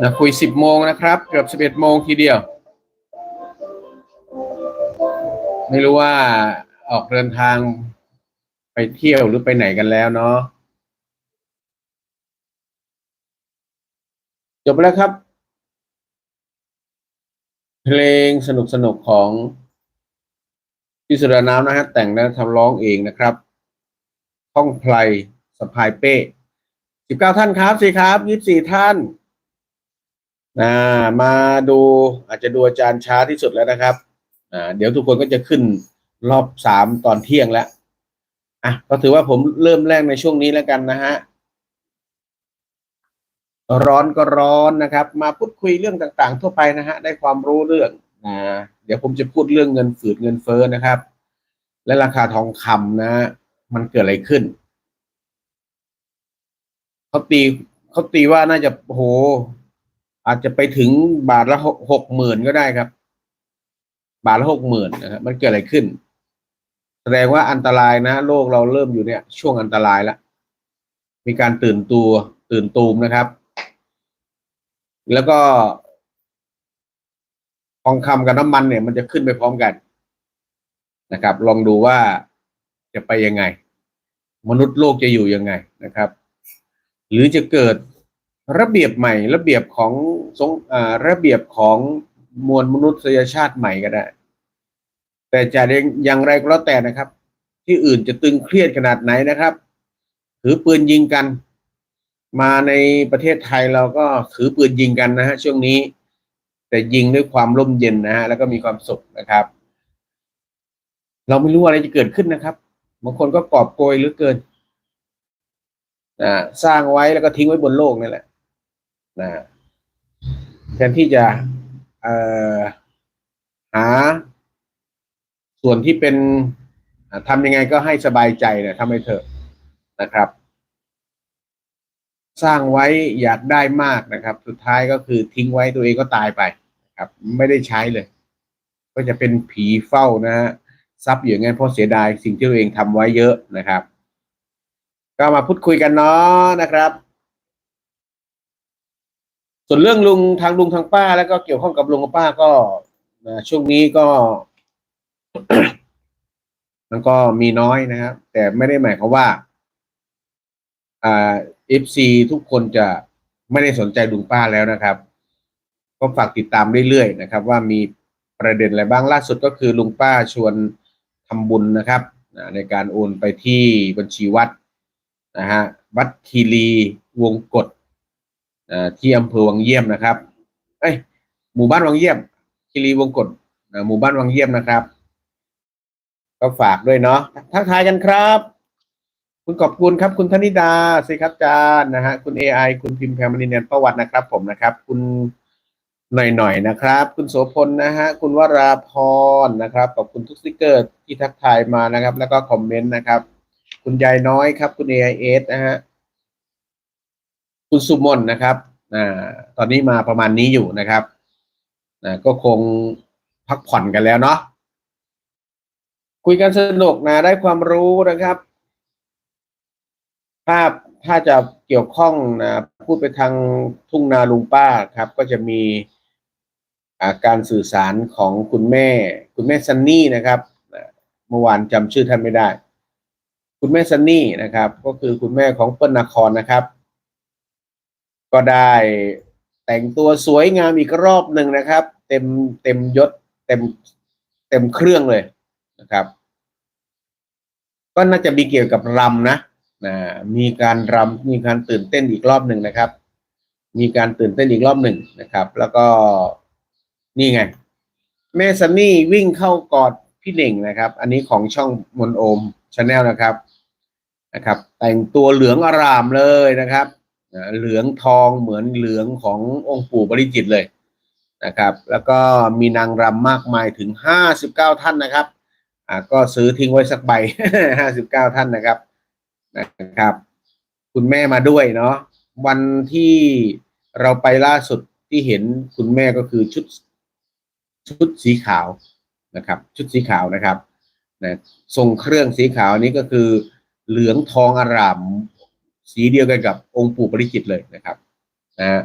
นะคุยสิบโมงนะครับ เกือบสิบเอ็ดโมงทีเดียว ไม่รู้ว่าออกเดินทางไปเที่ยวหรือไปไหนกันแล้วเนาะจบแล้วครับ เพลงสนุกสนุกของพี่สุดาน้ำนะฮะ แต่งและทำร้องเองนะครับท่องไพลสะพายเป้สิบเก้าท่านครับสิครับยี่สิบสี่ท่าน นะมาดูอาจจะดูอาจารย์ช้าที่สุดแล้วนะครับอ่าเดี๋ยวทุกคนก็จะขึ้นรอบสามตอนเที่ยงแล้วอะก็ถือว่าผมเริ่มแรกในช่วงนี้แล้วกันนะฮะร้อนก็ร้อนนะครับ มาพูดคุยเรื่องต่างๆ ทั่วไปนะฮะได้ความรู้เรื่องนะเดี๋ยวผมจะพูดเรื่องเงินฝืดเงินเฟ้อนะครับ และราคาทองคำนะ มันเกิดอะไรขึ้นเขาตีเขาตีว่าน่าจะโอ้โห อาจจะไปถึงบาทละหกหมื่นก็ได้ครับ บาทละหกหมื่นนะครับมันเกิดอะไรขึ้น แสดงว่าอันตรายนะโลกเราเริ่มอยู่เนี่ย ช่วงอันตรายแล้วมีการตื่นตัวตื่นตูมนะครับ แล้วก็ทองคำกับน้ำมันเนี่ย มันจะขึ้นไปพร้อมกันนะครับ ลองดูว่าจะไปยังไง มนุษย์โลกจะอยู่ยังไงนะครับ หรือจะเกิด ระเบียบใหม่ระเบียบของสงอ่าระเบียบของมวลมนุษยชาติใหม่ก็ได้ แต่จะอย่างไรก็แล้วแต่นะครับ ที่อื่นจะตึงเครียดขนาดไหนนะครับ ถือปืนยิงกัน มาในประเทศไทยเราก็ถือปืนยิงกันนะฮะช่วงนี้ แต่ยิงด้วยความร่มเย็นนะฮะแล้วก็มีความสุขนะครับ เราไม่รู้อะไรจะเกิดขึ้นนะครับบางคนก็กอบโกยเหลือเกินนะสร้างไว้แล้วก็ทิ้งไว้บนโลกนี่แหละ นะแทนที่จะหา ส่วนที่เป็นทำยังไงก็ให้สบายใจเนี่ยทำให้เถอะนะครับ สร้างไว้อยากได้มากนะครับ สุดท้ายก็คือทิ้งไว้ตัวเองก็ตายไปครับ ไม่ได้ใช้เลย ก็จะเป็นผีเฝ้านะฮะซับอยู่อย่างงั้นเพราะเสียดายสิ่งที่ตัวเองทำไว้เยอะนะครับ ก็มาพูดคุยกันเนาะนะครับ ส่วนเรื่องลุงทางลุงทางป้า แล้วก็เกี่ยวข้องกับลุงกับป้าก็นะช่วงนี้ก็ มันก็มีน้อยนะครับ แต่ไม่ได้หมายความว่า อ่าเอฟซีทุกคนจะไม่ได้สนใจลุงป้าแล้วนะครับ ก็ฝากติดตามเรื่อยๆนะครับ ว่ามีประเด็นอะไรบ้างล่าสุดก็คือลุงป้าชวนทำบุญนะครับในการโอนไปที่บัญชีวัดนะฮะวัดคีรีวงกฎ ที่อำเภอวังเยี่ยมนะครับ เอ้ยหมู่บ้านวังเยี่ยมคีรีวงกฎนะหมู่บ้านวังเยี่ยมนะครับ ก็ฝากด้วยเนาะทักทายกันครับ คุณขอบคุณครับ คุณธนิดาสิครับจารย์นะฮะคุณ AI คุณพิมพ์แพรมณีเนียนประวัตินะครับ ผมนะครับ คุณหน่อยหน่อยๆนะครับ คุณโสพลนะฮะคุณวราพรนะครับขอบคุณทุกสติกเกอร์ที่ทักทายมานะครับ แล้วก็คอมเมนต์นะครับ คุณยายน้อยครับ คุณ AIS นะฮะ คุณสุมนนะครับอ่าตอนนี้มาประมาณนี้อยู่นะครับนะก็คงพักผ่อนกันแล้วเนาะคุยกันสนุกนะได้ความรู้นะครับถ้าถ้าจะเกี่ยวข้องนะพูดไปทางทุ่งนาลุงป้าครับ ก็จะมีาการสื่อสารของคุณแม่ คุณแม่ซันนี่นะครับเมื่อวานจำชื่อท่านไม่ได้ คุณแม่ซันนี่นะครับ ก็คือคุณแม่ของเปิ้ลนครนะครับ ก็ได้แต่งตัวสวยงามอีกรอบหนึ่งนะครับ เต็มเต็มยศเต็มเต็มเครื่องเลยนะครับ ก็น่าจะมีเกี่ยวกับรำนะนะมีการรำมีการตื่นเต้นอีกรอบหนึ่งนะครับ มีการตื่นเต้นอีกรอบหนึ่งนะครับ แล้วก็นี่ไง แม่ซันนี่วิ่งเข้ากอดพี่เน่งนะครับ อันนี้ของช่องมนโอมชาแนลนะครับนะครับ แต่งตัวเหลืองอารามเลยนะครับ นะเหลืองทองเหมือนเหลืองขององค์ปู่บริจิตเลยนะครับ แล้วก็มีนางรำมากมายถึงห้าสิบเก้าท่านนะครับอ่าก็ซื้อทิ้งไว้สักใบห้าสิบเก้าท่านนะครับนะครับ คุณแม่มาด้วยเนาะวันที่เราไปล่าสุดที่เห็นคุณแม่ก็คือชุดชุดสีขาวนะครับ ชุดสีขาวนะครับนะทรงเครื่องสีขาวนี้ก็คือเหลืองทองอาราม สีเดียวกันกับองค์ปู่ปริจิตเลยนะครับนะฮะ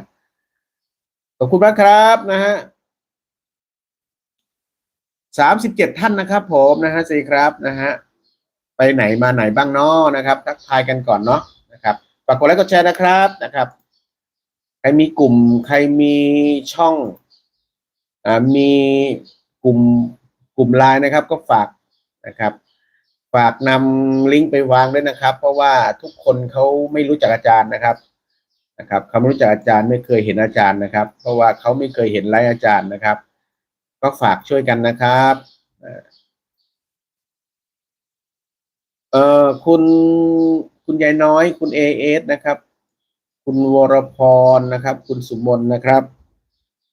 ขอบคุณมากครับนะฮะสามสิบเจ็ดท่านนะครับ ผมนะฮะสีครับนะฮะไปไหนมาไหนบ้างเนาะนะครับทักทายกันก่อนเนาะนะครับฝากกดไลค์กดแชร์นะครับนะครับ ใครมีกลุ่มใครมีช่องอ่ามีกลุ่มกลุ่มไลน์นะครับ ก็ฝากนะครับ ฝากนำลิงก์ไปวางด้วยนะครับ เพราะว่าทุกคนเขาไม่รู้จักอาจารย์นะครับนะครับเขาไม่รู้จักอาจารย์ไม่เคยเห็นอาจารย์นะครับ เพราะว่าเขาไม่เคยเห็นไลฟ์อาจารย์นะครับ ก็ฝากช่วยกันนะครับเอ่อเอ่อคุณคุณยายน้อย คุณเอเอสนะครับ คุณวรพรนะครับ คุณสุมนนะครับ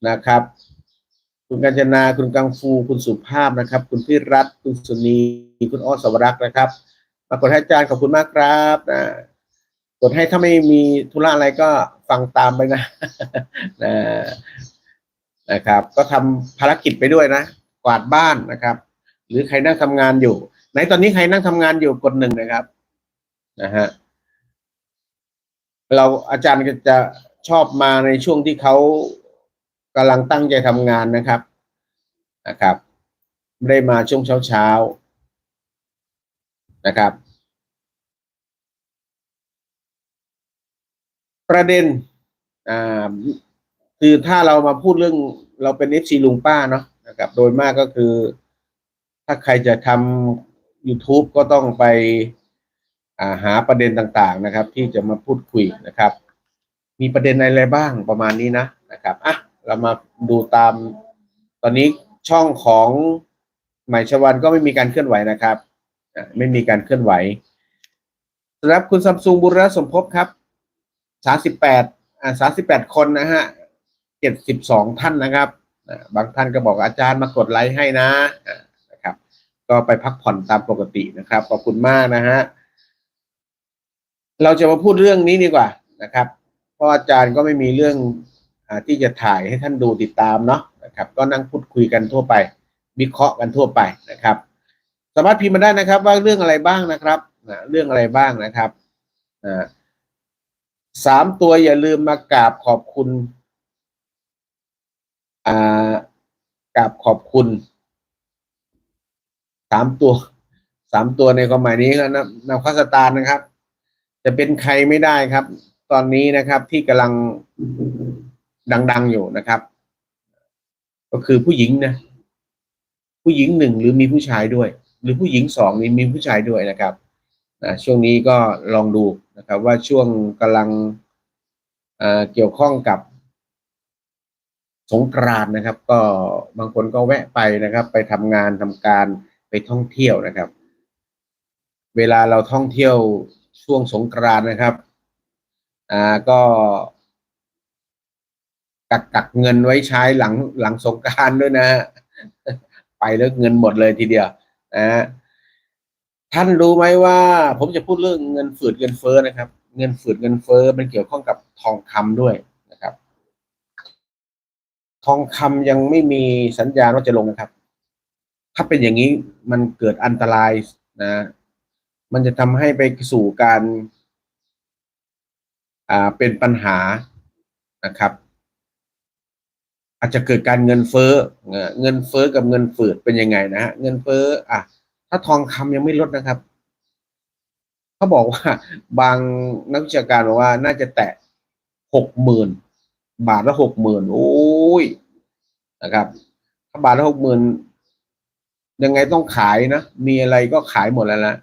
นะครับ คุณกัญจนา คุณกังฟู คุณสุภาพนะครับ คุณพิรัตคุณสุนี คุณอ้อสวรักษ์นะครับปรากฏให้อาจารย์ขอบคุณมากครับนะกดให้ถ้าไม่มีธุระอะไรก็ฟังตามไปนะนะนะครับ ก็ทำภารกิจไปด้วยนะ กวาดบ้านนะครับ หรือใครนั่งทำงานอยู่ไหนตอนนี้ใครนั่งทำงานอยู่กดหนึ่งนะครับนะฮะเราอาจารย์ก็จะชอบมาในช่วงที่เขา กำลังตั้งใจทำงานนะครับนะครับไม่ได้มาช่วงเช้าเช้านะครับ ประเด็นอ่าคือถ้าเรามาพูดเรื่องเราเป็นเอฟซีลุงป้าเนาะนะครับ โดยมากก็คือ ถ้าใครจะทำ YouTube ก็ต้องไปาหาประเด็นต่างๆนะครับ ที่จะมาพูดคุยนะครับ มีประเด็นอะไรบ้างประมาณนี้นะนะครับอะ เรามาดูตาม ตอนนี้ช่องของหม่ชวันก็ไม่มีการเคลื่อนไหวนะครับไม่มีการเคลื่อนไหวสำหรับคุณซัมซุงบุรณะสมภพครับสามสิบแปดอ่าสามสิบแปดคนนะฮะเจ็ดสิบสองท่านนะครับบางท่านก็บอกอาจารย์มากดไลค์ให้นะนะครับ ก็ไปพักผ่อนตามปกตินะครับ ขอบคุณมากนะฮะเราจะมาพูดเรื่องนี้ดีกว่านะครับ เพราะอาจารย์ก็ไม่มีเรื่อง ที่จะถ่ายให้ท่านดูติดตามเนาะนะครับ ก็นั่งพูดคุยกันทั่วไปวิเคราะห์กันทั่วไปนะครับ สามารถพิมพ์มาได้นะครับ ว่าเรื่องอะไรบ้างนะครับนะเรื่องอะไรบ้างนะครับอ่าสามตัวอย่าลืมมากราบขอบคุณอ่ากราบขอบคุณสามตัวสามตัวในความหมายนี้ก็นำนำข้าสตานะครับ จะเป็นใครไม่ได้ครับ ตอนนี้นะครับที่กำลัง ดัง ๆ อยู่นะครับ ก็คือผู้หญิงนะ ผู้หญิงหนึ่งหรือมีผู้ชายด้วย หรือผู้หญิงสองนี่มีผู้ชายด้วยนะครับนะช่วงนี้ก็ลองดูนะครับ ว่าช่วงกำลังเกี่ยวข้องกับสงกรานนะครับ ก็บางคนก็แวะไปนะครับ ไปทำงานทำการไปท่องเที่ยวนะครับ เวลาเราท่องเที่ยวช่วงสงกรานนะครับ อ่าก็ กักกักเงินไว้ใช้หลังหลังสงกานต์ด้วยนะฮะไปแล้วเงินหมดเลยทีเดียวนะท่านรู้ไหมว่า ผมจะพูดเรื่องเงินฝืดเงินเฟ้อนะครับ เงินฝืดเงินเฟ้อมันเกี่ยวข้องกับทองคำด้วยนะครับ ทองคำยังไม่มีสัญญาณว่าจะลงนะครับ ถ้าเป็นอย่างนี้มันเกิดอันตรายนะ มันจะทำให้ไปสู่การ อ่าเป็นปัญหานะครับ อาจจะเกิดการเงินเฟ้อเงินเฟ้อกับเงินฝืดเป็นยังไงนะฮะเงินเฟ้ออะถ้าทองคำยังไม่ลดนะครับเขาบอกว่าบางนักวิชาการบอกว่าน่าจะแตะหกหมื่นบาทละหกหมื่นโอ้ยนะครับ ถ้าบาทละหกหมื่นยังไงต้องขายนะ มีอะไรก็ขายหมดแล้วนะ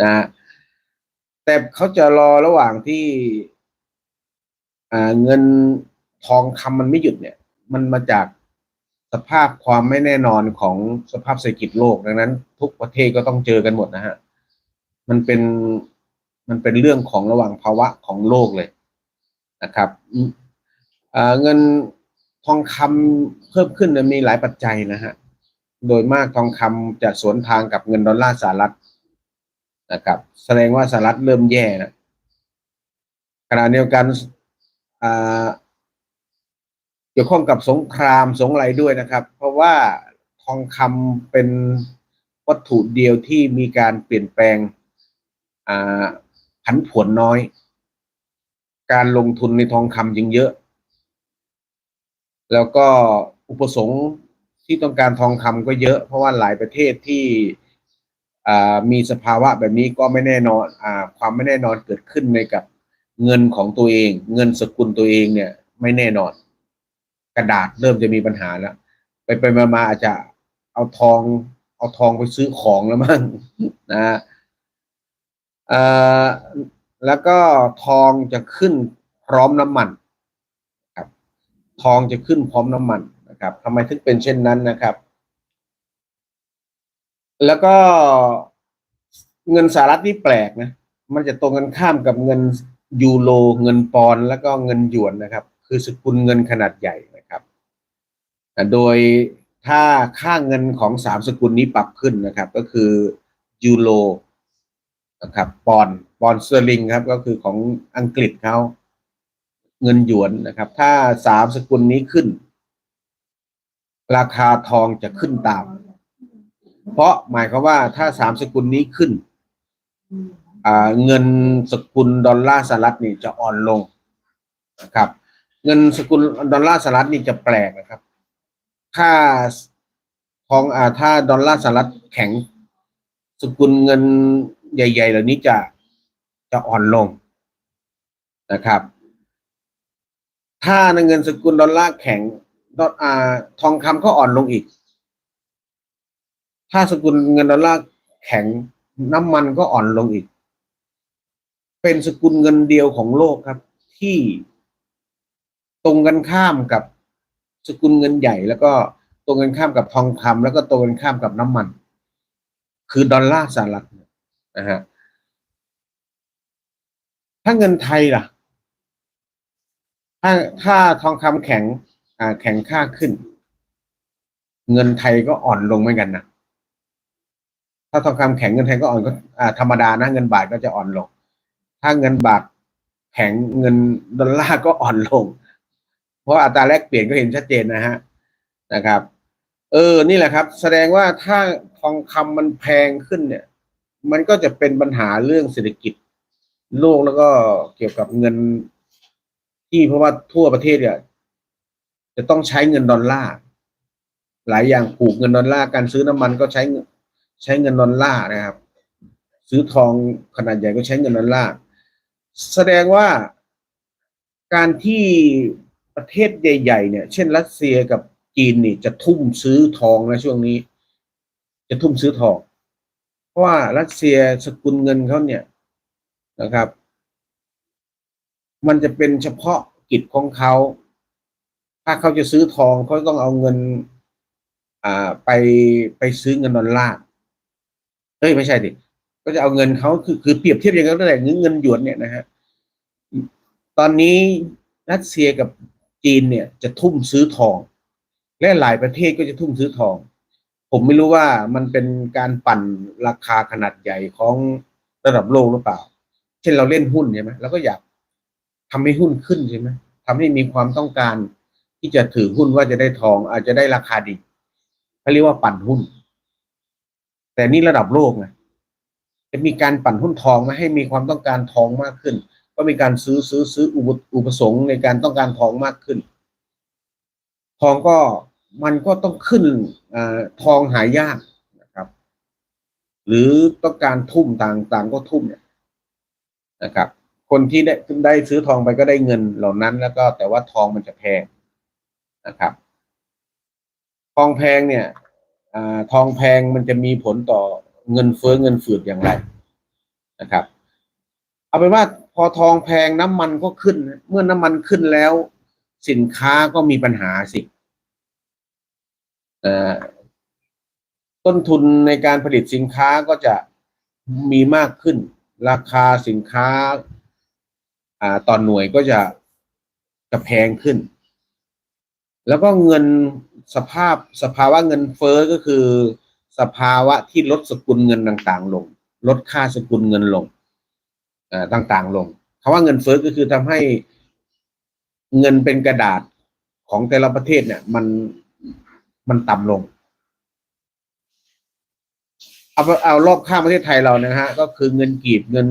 นะฮะแต่เขาจะรอระหว่างที่ อ่าเงิน ทองคำมันไม่หยุดเนี่ย มันมาจากสภาพความไม่แน่นอนของสภาพเศรษฐกิจโลกดังนั้น ทุกประเทศก็ต้องเจอกันหมดนะฮะมันเป็นมันเป็นเรื่องของระหว่างภาวะของโลกเลยนะครับอ่าเงินทองคำเพิ่มขึ้นมีหลายปัจจัยนะฮะโดยมากทองคำจะสวนทางกับเงินดอลลาร์สหรัฐนะครับ แสดงว่าสหรัฐเริ่มแย่นะขณะเดียวกันอ่า เกี่ยวข้องกับสงครามสงอะไรด้วยนะครับ เพราะว่าทองคำเป็นวัตถุเดียวที่มีการเปลี่ยนแปลงอ่าผันผวนน้อย การลงทุนในทองคำยังเยอะ แล้วก็อุปสงค์ที่ต้องการทองคำก็เยอะ เพราะว่าหลายประเทศที่อ่ามีสภาวะแบบนี้ก็ไม่แน่นอนอ่าความไม่แน่นอนเกิดขึ้นในกับเงินของตัวเอง เงินสกุลตัวเองเนี่ยไม่แน่นอน ระดาษเริ่มจะมีปัญหาแล้ว ไปไปมาอาจจะเอาทอง เอาทองไปซื้อของแล้วมั้งนะฮะเอ่อแล้วก็ทองจะขึ้นพร้อมน้ำมันครับ ทองจะขึ้นพร้อมน้ำมันนะครับทำไมถึงเป็นเช่นนั้นนะครับ แล้วก็เงินสหรัฐนี่แปลกนะ มันจะตรงกันข้ามกับเงินยูโรเงินปอนด์แล้วก็เงินหยวนนะครับ คือสกุลเงินขนาดใหญ่ โดยถ้าค่าเงินของสามสกุลนี้ปรับขึ้นนะครับ ก็คือยูโรนะครับปอนด์ปอนด์สเตอร์ลิงครับ ก็คือของอังกฤษเขาเงินหยวนนะครับ ถ้าสามสกุลนี้ขึ้น ราคาทองจะขึ้นตาม เพราะหมายความว่าถ้าสามสกุลนี้ขึ้นเงินสกุลดอลลาร์สหรัฐนี่จะอ่อนลงนะครับ เงินสกุลดอลลาร์สหรัฐนี่จะแปลกนะครับ ถ้าทองอ่าถ้าดอลลาร์สหรัฐแข็ง สกุลเงินใหญ่ ๆ เหล่านี้จะจะอ่อนลงนะครับ ถ้าในเงินสกุลดอลลาร์แข็งดอลอ่าทองคำก็อ่อนลงอีก ถ้าสกุลเงินดอลลาร์แข็งน้ำมันก็อ่อนลงอีก เป็นสกุลเงินเดียวของโลกครับ ที่ตรงกันข้ามกับ สกุลเงินใหญ่ แล้วก็ตรงกันข้ามกับทองคำแล้วก็ตรงกันข้ามกับน้ำมัน คือดอลลาร์สหรัฐนะฮะถ้าเงินไทยล่ะ ถ้าถ้าทองคำแข็ง อ่า แข็งค่าขึ้น เงินไทยก็อ่อนลงเหมือนกันนะถ้าทองคำแข็งเงินไทยก็อ่อนก็อ่าธรรมดานะเงินบาทก็จะอ่อนลง ถ้าเงินบาทแข็งเงินดอลลาร์ก็อ่อนลง ราะอัตราแลกเปลี่ยนก็เห็นชัดเจนนะฮะนะครับ เออนี่แหละครับ แสดงว่าถ้าทองคำมันแพงขึ้นเนี่ย มันก็จะเป็นปัญหาเรื่องเศรษฐกิจโลกแล้วก็เกี่ยวกับเงินที่เพราะว่าทั่วประเทศเนี่ยจะต้องใช้เงินดอลลาร์หลายอย่างผูกเงินดอลลาร์การซื้อน้ำมันก็ใช้ใช้เงินดอลลาร์นะครับ ซื้อทองขนาดใหญ่ก็ใช้เงินดอลลาร์แสดงว่าการที่ ประเทศใหญ่ๆเนี่ย เช่น รัสเซียกับจีนนี่จะทุ่มซื้อทองนะช่วงนี้ จะทุ่มซื้อทอง เพราะว่ารัสเซียสกุลเงินเขาเนี่ยนะครับ มันจะเป็นเฉพาะกิจของเขา ถ้าเขาจะซื้อทองเขาต้องเอาเงิน อ่าไปไปซื้อเงินดอลลาร์เอ้ยไม่ใช่ดิก็จะเอาเงินเขาคือคือเปรียบเทียบอย่างนั้นตั้งแต่เงินเงินหยวนเนี่ยนะฮะตอนนี้รัสเซียกับ จีนเนี่ยจะทุ่มซื้อทอง และหลายประเทศก็จะทุ่มซื้อทอง ผมไม่รู้ว่ามันเป็นการปั่นราคาขนาดใหญ่ของระดับโลกหรือเปล่า เช่นเราเล่นหุ้นใช่ไหมเราก็อยากทำให้หุ้นขึ้นใช่ไหมทำให้มีความต้องการที่จะถือหุ้นว่าจะได้ทอง อาจจะได้ราคาดีเขาเรียกว่าปั่นหุ้น แต่นี่ระดับโลกไงจะมีการปั่นหุ้นทองมาให้มีความต้องการทองมากขึ้น ก็มีการซื้อซื้อซื้ออุปอุปสงค์ในการต้องการทองมากขึ้น ทองก็มันก็ต้องขึ้นอทองหายากนะครับ หรือต้องการทุ่มต่างต่างก็ทุ่มเนี่ยนะครับ คนที่ได้ได้ซื้อทองไปก็ได้เงินเหล่านั้น แล้วก็แต่ว่าทองมันจะแพงนะครับ ทองแพงเนี่ยอทองแพงมันจะมีผลต่อเงินเฟ้อเงินฝืดอย่างไรนะครับ เอาเป็นว่า พอทองแพงน้ำมันก็ขึ้น เมื่อน้ำมันขึ้นแล้ว สินค้าก็มีปัญหาสิต้นทุนในการผลิตสินค้าก็จะมีมากขึ้น ราคาสินค้าต่อนหน่วยก็จะจะแพงขึ้น แล้วก็เงินสภาพสภาวะเงินเฟ้อก็คือ สภาวะที่ลดสกุลเงินต่างๆ ลง ลดค่าสกุลเงินลง ต่างๆลงคำว่าเงินเฟ้อก็คือทำให้เงินเป็นกระดาษของแต่ละประเทศเนี่ย มันมันต่ำลง เอาเอารอบข้างประเทศไทยเรานะฮะ ก็คือเงินกีบเงิน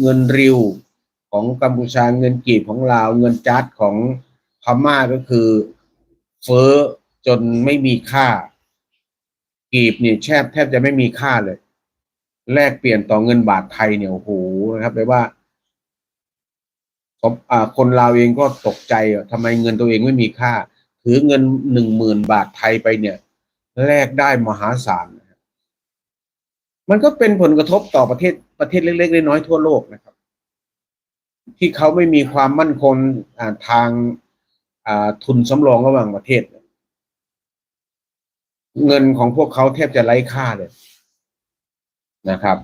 เงินริวของกัมพูชาเงินกีบของลาว เงินจัดของพม่าก็คือเฟ้อจนไม่มีค่า กีบเนี่ยแทบแทบจะไม่มีค่าเลย แลกเปลี่ยนต่อเงินบาทไทยเนี่ยโอ้โหนะครับแปลว่าผมอ่าคนลาวเองก็ตกใจอะทำไมเงินตัวเองไม่มีค่า ถือเงินหนึ่งหมื่นบาทไทยไปเนี่ย แลกได้มหาศาลมันก็เป็นผลกระทบต่อประเทศประเทศเล็กๆน้อยๆทั่วโลกนะครับ ที่เขาไม่มีความมั่นคงทางทุนสำรองระหว่างประเทศ เงินของพวกเขาแทบจะไร้ค่าเลย นะครับ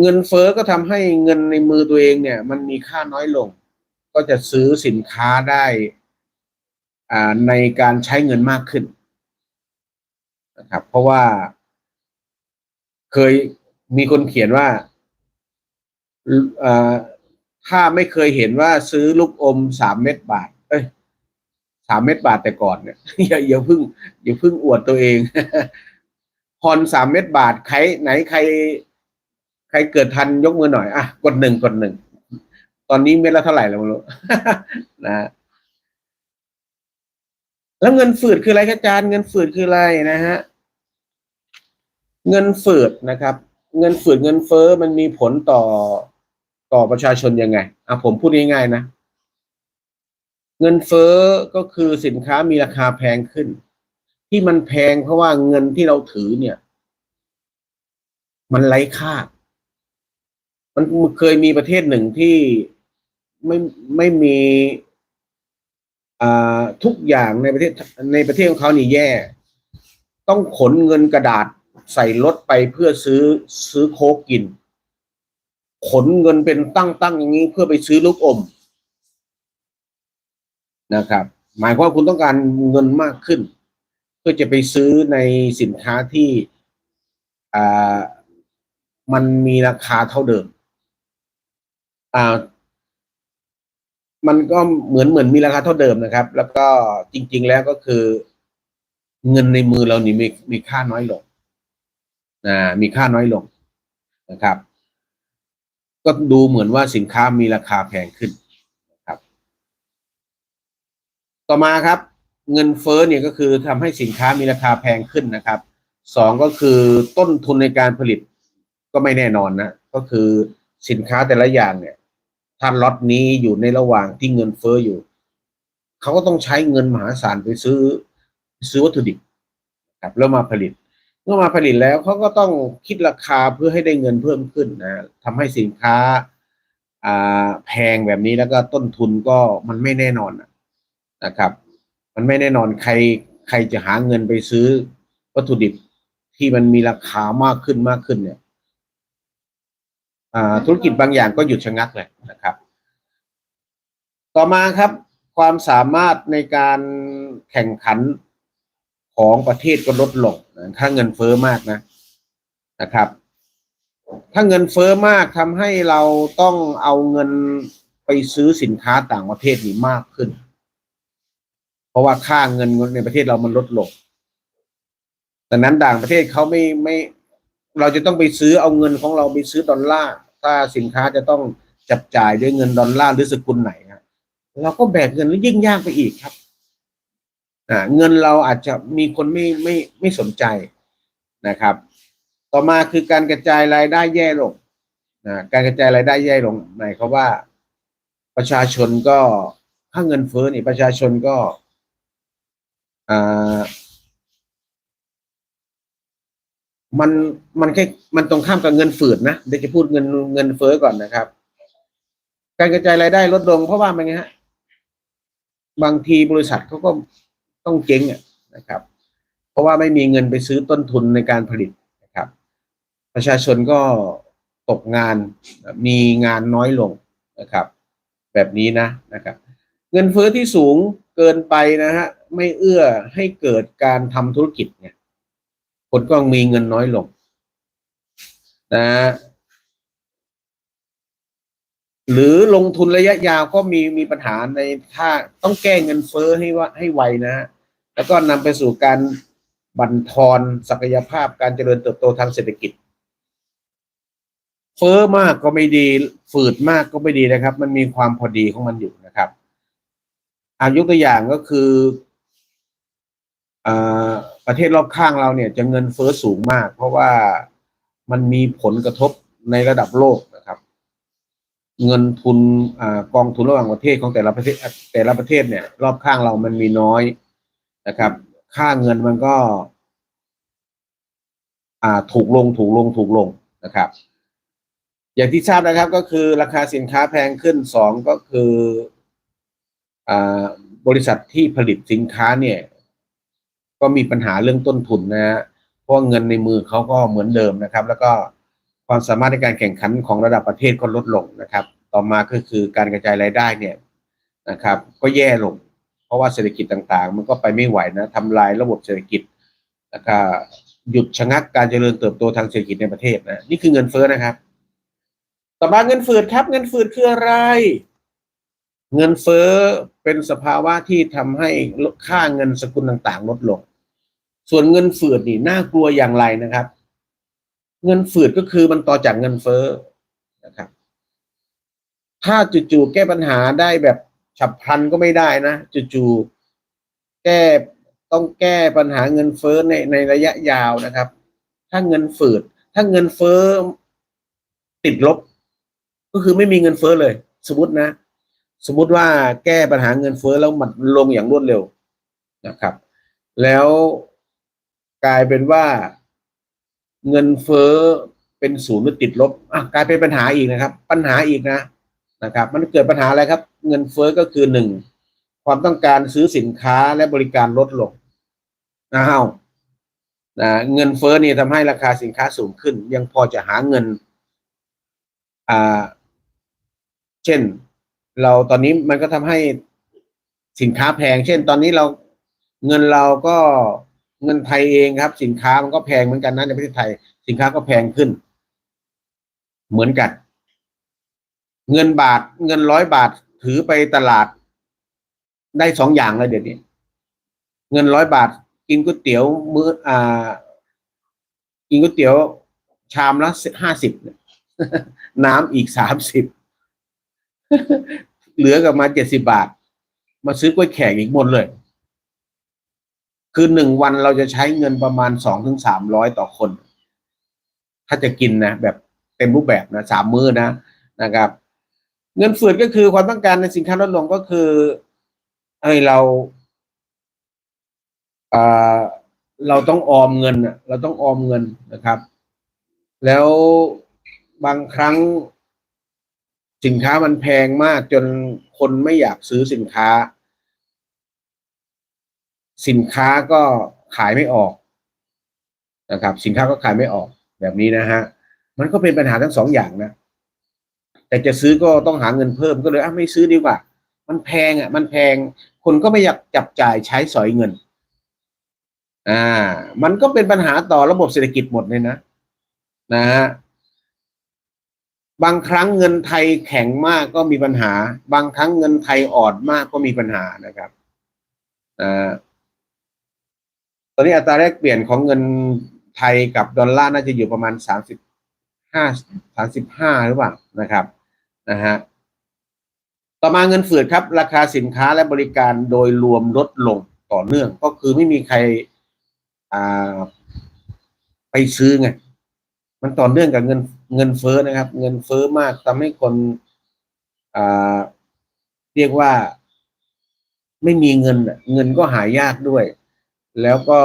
เงินเฟ้อก็ทำให้เงินในมือตัวเองเนี่ย มันมีค่าน้อยลง ก็จะซื้อสินค้าได้อ่าในการใช้เงินมากขึ้นนะครับ เพราะว่าเคยมีคนเขียนว่าอ่าถ้าไม่เคยเห็นว่าซื้อลูกอมสามเม็ดบาท เอ้ยสามเม็ดบาทแต่ก่อนเนี่ยอย่าอย่าเพึ่งอย่าเพึ่งอวดตัวเอง ฮอนสามเม็ดบาท ใครไหนใคร ใครเกิดทันยกมือหน่อย อะ กดหนึ่งกดหนึ่ง ตอนนี้เม็ดละเท่าไหร่แล้วไม่รู้นะ แล้วเงินฝืดคืออะไรครับอาจารย์ เงินฝืดคืออะไรนะฮะ เงินฝืดนะครับ เงินฝืดเงินเฟ้อมันมีผลต่อต่อประชาชนยังไง อะผมพูดง่ายๆนะ เงินเฟ้อก็คือสินค้ามีราคาแพงขึ้น ที่มันแพงเพราะว่าเงินที่เราถือเนี่ย มันไร้ค่า มันเคยมีประเทศหนึ่งที่ไม่ไม่มีอ่าทุกอย่างในประเทศในประเทศของเขานี่แย่ ต้องขนเงินกระดาษใส่รถไปเพื่อซื้อซื้อโคกกิน ขนเงินเป็นตั้งตั้งอย่างนี้เพื่อไปซื้อลูกอมนะครับ หมายความว่าคุณต้องการเงินมากขึ้น พื่อจะไปซื้อในสินค้าที่อ่ามันมีราคาเท่าเดิมอ่ามันก็เหมือนเหมือนมีราคาเท่าเดิมนะครับ แล้วก็จริง ๆ แล้วก็คือ เงินในมือเรานี่มีมีค่าน้อยลงนะมีค่าน้อยลงนะครับ ก็ดูเหมือนว่าสินค้ามีราคาแพงขึ้นนะครับ ต่อมาครับ เงินเฟ้อเนี่ยก็คือทำให้สินค้ามีราคาแพงขึ้นนะครับสองก็คือต้นทุนในการผลิตก็ไม่แน่นอนนะก็คือสินค้าแต่ละอย่างเนี่ยถ้าล็อตนี้อยู่ในระหว่างที่เงินเฟ้ออยู่เขาก็ต้องใช้เงินมหาศาลไปซื้อซื้อวัตถุดิบครับแล้วมาผลิตเมื่อมาผลิตแล้วเขาก็ต้องคิดราคาเพื่อให้ได้เงินเพิ่มขึ้นนะทำให้สินค้าอ่าแพงแบบนี้แล้วก็ต้นทุนก็มันไม่แน่นอนนะครับ มันไม่แน่นอนใครใครจะหาเงินไปซื้อวัตถุดิบที่มันมีราคามากขึ้นมากขึ้นเนี่ยธุรกิจบางอย่างก็หยุดชะงักเลยนะครับ ต่อมาครับความสามารถในการแข่งขันของประเทศก็ลดลงถ้าเงินเฟ้อมากนะนะครับ ถ้าเงินเฟ้อมากทำให้เราต้องเอาเงินไปซื้อสินค้าต่างประเทศนี่มากขึ้น ราะว่าค่าเงินในประเทศเรามันลดลงดังนั้นต่างประเทศเขาไม่ไม่ เราจะต้องไปซื้อเอาเงินของเราไปซื้อดอลลาร์ถ้าสินค้าจะต้องจับจ่ายด้วยเงินดอลลาร์หรือสกุลไหนครับเราก็แบกเงินแล้วยิ่งยากไปอีกครับอ่าเงินเราอาจจะมีคนไม่ไม่ไม่สนใจนะครับ ต่อมาคือการกระจายรายได้แย่ลงนะการกระจายรายได้แย่ลงหมายความว่า ประชาชนก็ถ้าเงินเฟ้อนี่ประชาชนก็ มันมันแค่มันตรงข้ามกับเงินฝืดนะเดี๋ยวจะพูดเงินเงินเฟ้อก่อนนะครับ การกระจายรายได้ลดลงเพราะว่ามันไงฮะบางทีบริษัทเขาก็ต้องเจ๊งอะนะครับ เพราะว่าไม่มีเงินไปซื้อต้นทุนในการผลิตนะครับ ประชาชนก็ตกงานมีงานน้อยลงนะครับ แบบนี้นะนะครับ เงินเฟ้อที่สูงเกินไปนะฮะไม่เอื้อให้เกิดการทำธุรกิจเนี่ยคนก็มีเงินน้อยลงนะหรือลงทุนระยะยาวก็มีมีปัญหาในถ้าต้องแก้เงินเฟ้อให้ว่าให้ไวนะฮะแล้วก็นำไปสู่การบั่นทอนศักยภาพการเจริญเติบโตทางเศรษฐกิจ เฟ้อมากก็ไม่ดีฝืดมากก็ไม่ดีนะครับ มันมีความพอดีของมันอยู่นะ อายกตัวอย่างก็คืออประเทศรอบข้างเราเนี่ยจะเงินเฟ้อสูงมาก เพราะว่ามันมีผลกระทบในระดับโลกนะครับ เงินทุนอกองทุนระหว่างประเทศของแต่ละประเทศแต่ละประเทศเนี่ย รอบข้างเรามันมีน้อยนะครับ ค่าเงินมันก็ถูกลงถูกลงถูกลงนะครับ อย่างที่ทราบนะครับก็คือราคาสินค้าแพงขึ้นสองก็คือ บริษัทที่ผลิตสินค้าเนี่ย ก็มีปัญหาเรื่องต้นทุนนะฮะเพราะเงินในมือเขาก็เหมือนเดิมนะครับ แล้วก็ความสามารถในการแข่งขันของระดับประเทศก็ลดลงนะครับ ต่อมาก็คือการกระจายรายได้เนี่ยนะครับ ก็แย่ลง เพราะว่าเศรษฐกิจต่างๆ มันก็ไปไม่ไหวนะทำลายระบบเศรษฐกิจแล้วก็หยุดชะงักการเจริญเติบโตทางเศรษฐกิจในประเทศนะนี่คือเงินเฟ้อนะครับ ต่อมาเงินฝืดครับ เงินฝืดคืออะไร เงินเฟ้อเป็นสภาวะที่ทำให้ค่าเงินสกุลต่างๆ ลดลง ส่วนเงินฝืดนี่น่ากลัวอย่างไรนะครับ เงินฝืดก็คือมันต่อจากเงินเฟ้อนะครับ ถ้าจู่ๆแก้ปัญหาได้แบบฉับพลันก็ไม่ได้นะจู่ๆแก้ต้องแก้ปัญหาเงินเฟ้อในในระยะยาวนะครับ ถ้าเงินฝืด ถ้าเงินเฟ้อติดลบ ก็คือไม่มีเงินเฟ้อเลย สมมตินะ สมมุติว่าแก้ปัญหาเงินเฟ้อแล้วมันลงอย่างรวดเร็วนะครับ แล้วกลายเป็นว่าเงินเฟ้อเป็นศูนย์หรือติดลบอะกลายเป็นปัญหาอีกนะครับ ปัญหาอีกนะนะครับ มันเกิดปัญหาอะไรครับ เงินเฟ้อก็คือหนึ่งความต้องการซื้อสินค้าและบริการลดลงนะฮะนะเงินเฟ้อนี่ทำให้ราคาสินค้าสูงขึ้น ยังพอจะหาเงิน อ่า เช่น เราตอนนี้มันก็ทำให้สินค้าแพง เช่น ตอนนี้เราเงินเราก็เงินไทยเองครับ สินค้ามันก็แพงเหมือนกันนะในประเทศไทย สินค้าก็แพงขึ้น เหมือนกัน เงินบาทเงินร้อยบาทถือไปตลาด ได้สองอย่างเลยเดี๋ยวนี้ เงินร้อยบาท กินก๋วยเตี๋ยวมื้ออ่า กินก๋วยเตี๋ยวชามละห้าสิบน้ำอีกสามสิบ เหลือกับมาเจ็ดสิบาท มาซื้อกล้วยแขกอีกหมดเลย คือหนึ่งวันเราจะใช้เงินประมาณสองถึงสามร้อยต่อคน ถ้าจะกินนะแบบเต็มรูปแบบนะสามมื้อนะนะครับ เงินฝืดก็คือความต้องการในสินค้าลดลงก็คือไอ้เราเราต้องออมเงินอะเราต้องออมเงินนะครับ แล้วบางครั้ง สินค้ามันแพงมากจนคนไม่อยากซื้อสินค้า สินค้าก็ขายไม่ออกนะครับ สินค้าก็ขายไม่ออกแบบนี้นะฮะมันก็เป็นปัญหาทั้งสองอย่างนะ แต่จะซื้อก็ต้องหาเงินเพิ่มก็เลยอะไม่ซื้อดีกว่า มันแพงอะ มันแพงคนก็ไม่อยากจับจ่ายใช้สอยเงิน อ่า มันก็เป็นปัญหาต่อระบบเศรษฐกิจหมดเลยนะ นะฮะ บางครั้งเงินไทยแข็งมากก็มีปัญหา บางครั้งเงินไทยอ่อนมากก็มีปัญหานะครับอ่าตอนนี้อัตราแลกเปลี่ยนของเงินไทยกับดอลลาร์น่าจะอยู่ประมาณสามสิบห้าสามสิบห้าหรือเปล่านะครับนะฮะต่อมาเงินฝืดครับ ราคาสินค้าและบริการโดยรวมลดลงต่อเนื่อง ก็คือไม่มีใครอ่าไปซื้อไงมันต่อเนื่องกับเงิน เงินเฟ้อนะครับ เงินเฟ้อมากทำให้คนอ่าเรียกว่าไม่มีเงินเงินก็หายากด้วย แล้วก็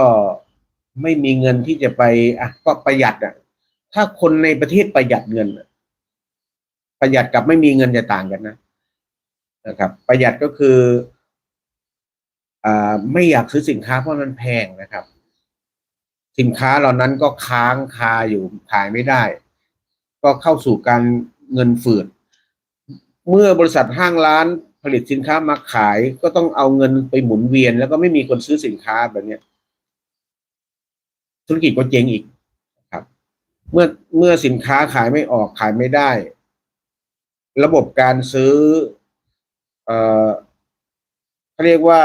ไม่มีเงินที่จะไปอะก็ประหยัดอะ ถ้าคนในประเทศประหยัดเงินประหยัดกับไม่มีเงินจะต่างกันนะนะครับ ประหยัดก็คืออ่าไม่อยากซื้อสินค้าเพราะมันแพงนะครับ สินค้าเหล่านั้นก็ค้างคาอยู่ขายไม่ได้ ก็เข้าสู่การเงินฝืด เมื่อบริษัทห้างร้านผลิตสินค้ามาขายก็ต้องเอาเงินไปหมุนเวียน แล้วก็ไม่มีคนซื้อสินค้าแบบเนี้ยธุรกิจก็เจ๊งอีกครับ เมื่อเมื่อสินค้าขายไม่ออกขายไม่ได้ ระบบการซื้อ เอ่อเขาเรียกว่า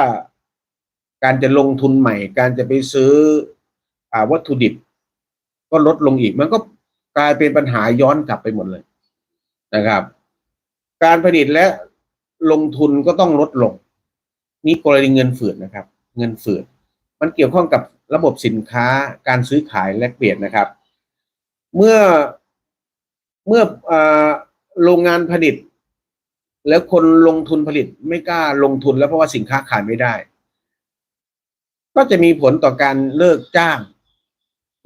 การจะลงทุนใหม่ การจะไปซื้ออ่าวัตถุดิบ ก็ลดลงอีกมันก็ กลายเป็นปัญหาย้อนกลับไปหมดเลยนะครับ การผลิตและลงทุนก็ต้องลดลง นี่กรณีเงินฝืดนะครับ เงินฝืดมันเกี่ยวข้องกับระบบสินค้าการซื้อขายแลกเปลี่ยนนะครับ เมื่อเมื่ออโรงงานผลิต แล้วคนลงทุนผลิตไม่กล้าลงทุนแล้วเพราะว่าสินค้าขายไม่ได้ ก็จะมีผลต่อการเลิกจ้าง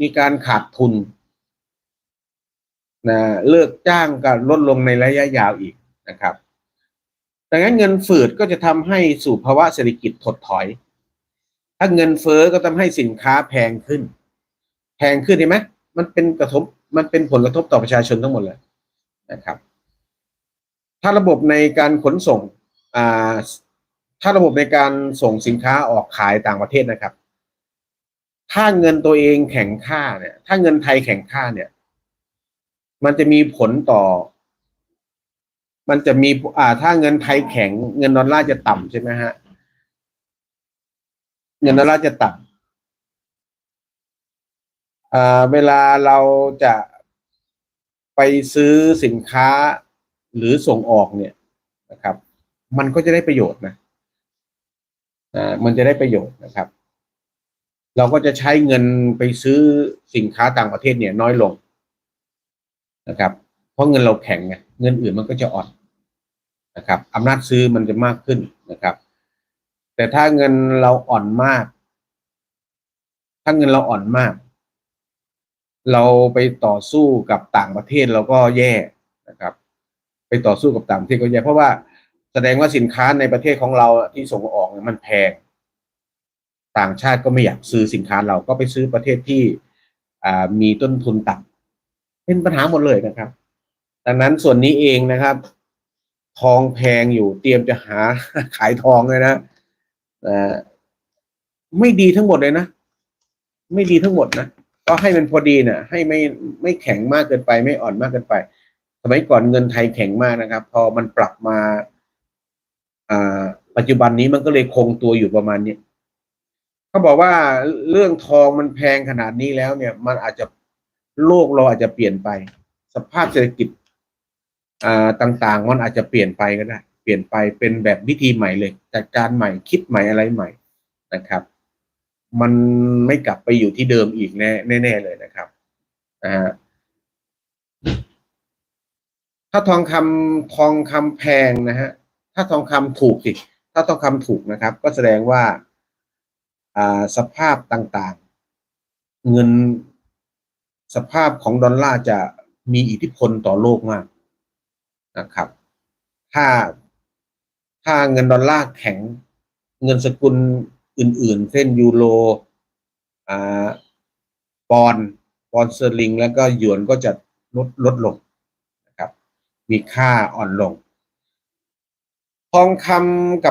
มีการขาดทุน นะเลิกจ้างก็ลดลงในระยะยาวอีกนะครับ ดังนั้นเงินฝืดก็จะทำให้สู่ภาวะเศรษฐกิจถดถอย ถ้าเงินเฟ้อก็ทำให้สินค้าแพงขึ้น แพงขึ้นเห็นไหมมันเป็นกระทบมันเป็นผลกระทบต่อประชาชนทั้งหมดเลยนะครับ ถ้าระบบในการขนส่งอ่าถ้าระบบในการส่งสินค้าออกขายต่างประเทศนะครับ ถ้าเงินตัวเองแข่งค่าเนี่ย ถ้าเงินไทยแข่งค่าเนี่ย มันจะมีผลต่อ มันจะมีอ่า ถ้าเงินไทยแข็ง เงินดอลลาร์จะต่ำใช่ไหมฮะ เงินดอลลาร์จะต่ำอ่าเวลาเราจะไปซื้อสินค้าหรือส่งออกเนี่ยนะครับ มันก็จะได้ประโยชน์นะอ่ามันจะได้ประโยชน์นะครับ เราก็จะใช้เงินไปซื้อสินค้าต่างประเทศเนี่ยน้อยลง นะครับ เพราะเงินเราแข็งไงเงินอื่นมันก็จะอ่อนนะครับอำนาจซื้อมันจะมากขึ้นนะครับ แต่ถ้าเงินเราอ่อนมาก ถ้าเงินเราอ่อนมาก เราไปต่อสู้กับต่างประเทศเราก็แย่นะครับ ไปต่อสู้กับต่างประเทศก็แย่เพราะว่าแสดงว่าสินค้าในประเทศของเราที่ส่งออกมันแพง ต่างชาติก็ไม่อยากซื้อสินค้าเราก็ไปซื้อประเทศที่มีต้นทุนต่ำ เป็นปัญหาหมดเลยนะครับดังนั้นส่วนนี้เองนะครับ ทองแพงอยู่เตรียมจะหาขายทองเลยนะอไม่ดีทั้งหมดเลยนะ ไม่ดีทั้งหมดนะก็ให้มันพอดีเนะ่ะ ให้ไม่ไม่แข็งมากเกินไป ไม่อ่อนมากเกินไป สมัยก่อนเงินไทยแข็งมากนะครับ พอมันปรับมาอ่าปัจจุบันนี้มันก็เลยคงตัวอยู่ประมาณนี้เขาบอกว่าเรื่องทองมันแพงขนาดนี้แล้วเนี่ย มันอาจจะ โลกเราอาจจะเปลี่ยนไป สภาพเศรษฐกิจต่างๆ มันอาจจะเปลี่ยนไปก็ได้ เปลี่ยนไปเป็นแบบวิธีใหม่เลยจัดการใหม่คิดใหม่อะไรใหม่นะครับ มันไม่กลับไปอยู่ที่เดิมอีกแน่แน่ๆเลยนะครับอ่าถ้าทองคำทองคำแพงนะฮะถ้าทองคำถูกสิถ้าทองคำถูกนะครับ ก็แสดงว่าอ่าสภาพต่างๆ เงิน สภาพของดอลลาร์จะมีอิทธิพลต่อโลกมากนะครับ ถ้าถ้าเงินดอลลาร์แข็งเงินสกุลอื่น ๆ เช่นยูโรอ่าปอนปอนสเตอร์ลิง แล้วก็หยวนก็จะลดลดลงนะครับ มีค่าอ่อนลง ทองคำกับ